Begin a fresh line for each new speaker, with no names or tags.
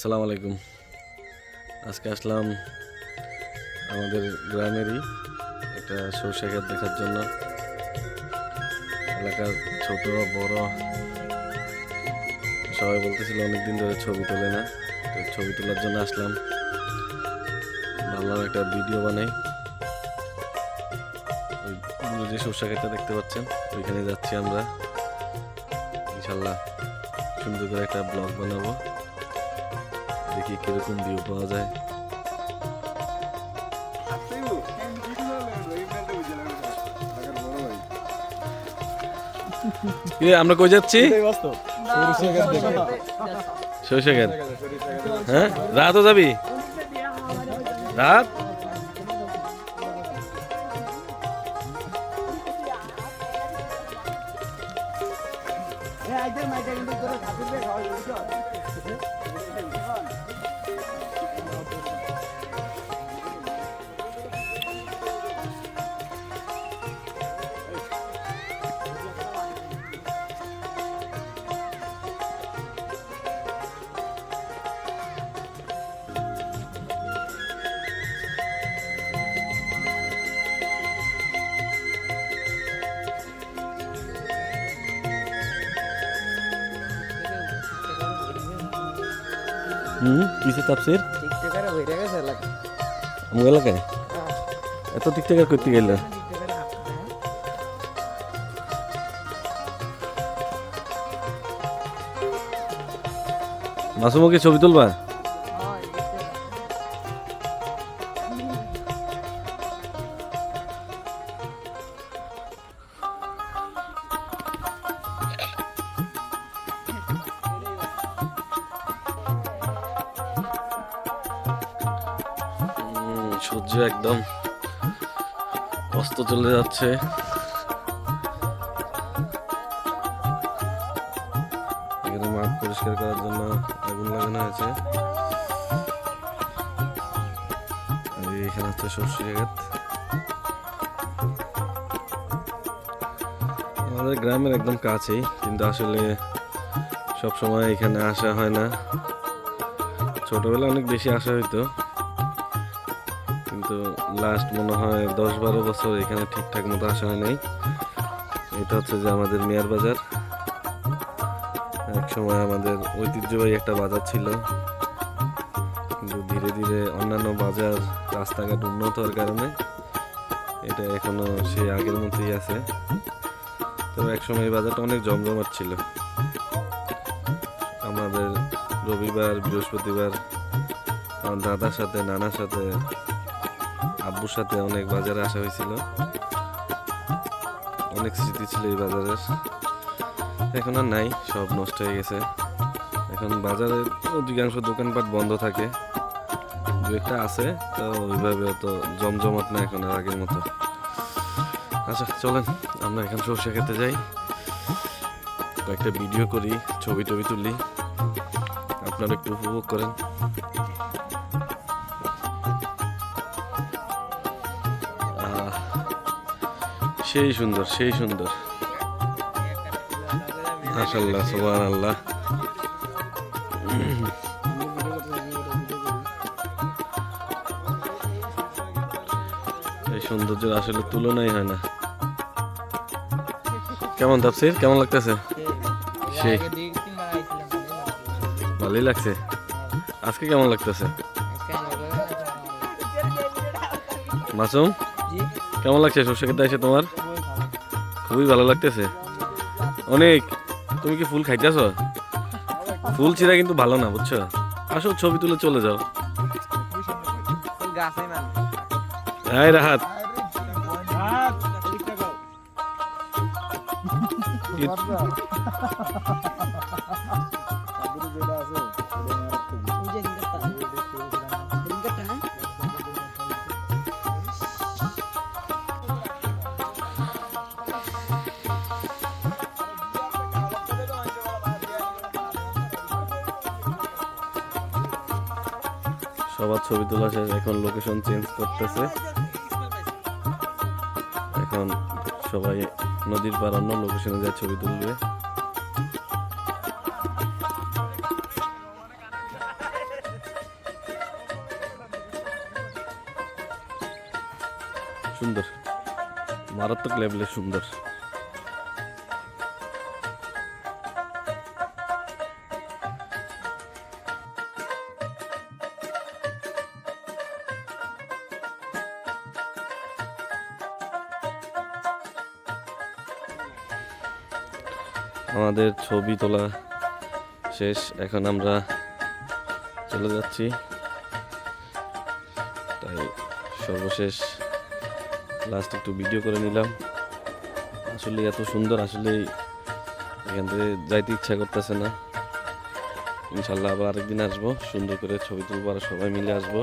আসসালামু আলাইকুম। আজকে আসলাম আমাদের গ্রামেরই একটা সর্ষে দেখার জন্য। এলাকার ছোট, বড়, সবাই বলতেছিল অনেকদিন ধরে ছবি তোলে না। তো ছবি তোলার জন্য আসলাম। ভাবলাম একটা ভিডিও বানাই। ওই যে সর্ষে ক্ষেতটা দেখতে পাচ্ছেন, ওইখানে যাচ্ছি আমরা। ইনশাল্লাহ সুন্দর করে একটা ব্লগ বানাবো। দেখি কীরকম ভিউ পাওয়া যায়। আমরা কই যাচ্ছি? সরিষা ক্ষেত হ্যাঁ রাতও যাবি? রাত? হুম কিসে তাপসির
টিকটকারে হইরা কিসে এলাকা
আমার এলাকায়? এত টিকটকার করতে গেল মাসুমকে ছবি তুলবা? সূর্য একদম অস্ত চলে যাচ্ছে। এখানে মাঠ পরিষ্কার করার জন্য আগুন লাগানো হয়েছে। এখানে হচ্ছে সর্ষে আমাদের গ্রামের একদম কাছেই, কিন্তু আসলে সব সময় এখানে আসা হয় না। ছোটবেলায় অনেক বেশি আসা হইতো। কিন্তু লাস্ট মনে হয় দশ বারো বছর এখানে ঠিকঠাক মতো আসা হয় নাই। এটা হচ্ছে যে আমাদের মেয়ার বাজার। এক সময় আমাদের ঐতিহ্যবাহী একটা বাজার ছিল। কিন্তু ধীরে ধীরে অন্যান্য বাজার রাস্তাঘাট উন্নত হওয়ার কারণে এটা এখনও সেই আগের মতোই আছে। তবে এক সময় এই বাজারটা অনেক জমজমাট ছিল। আমাদের রবিবার, বৃহস্পতিবার আমার দাদার সাথে, নানার সাথে আব্বুর সাথে অনেক বাজারে আসা হয়েছিল। অনেক স্মৃতি ছিল এই বাজারের। এখন আর নাই, সব নষ্ট হয়ে গেছে। এখন বাজারের অধিকাংশ দোকানপাট বন্ধ থাকে। দু একটা আছে, তো ওইভাবে অত জমজমাট না এখন আর আগের মতো। আচ্ছা চলেন, আমরা এখন সর্ষে খেতে যাই। কয়েকটা ভিডিও করি, ছবি টবি তুলি। আপনারা একটু উপভোগ করেন। সেই সুন্দর সেই সুন্দর। মাশাল্লাহ আল্লাহ এই সৌন্দর্যের আসলে তুলনাই হয় না। কেমন তাপসির কেমন লাগতেছে? সেই। ভালোই লাগছে। আজকে কেমন লাগতেছে? মাসুম? কেমন লাগছে সর্ষে খেতে এসে তোমার?
খুবই ভালো
লাগতেছে। অনেক তুমি কি ফুল খাইতেছ? ফুল ছিঁড়া কিন্তু ভালো না বুঝছ? আসো ছবি তুলে চলে যাও। এই রাহাত। সবার ছবি তোলা শেষ, এখন লোকেশন চেঞ্জ করতেছে। এখন সবাই নদীর পার অন্য লোকেশনে যায় ছবি তুলবে। সুন্দর। মারাত্মক লেভেলে সুন্দর। আমাদের ছবি তোলা শেষ। এখন আমরা চলে যাচ্ছি। তাই সর্বশেষ লাস্ট একটু ভিডিও করে নিলাম। আসলে এত সুন্দর আসলে এখান থেকে যাইতে ইচ্ছা করতেছে না। ইনশাল্লাহ আবার আরেকদিন আসব, সুন্দর করে ছবি তুলবো, আর সবাই মিলে আসব।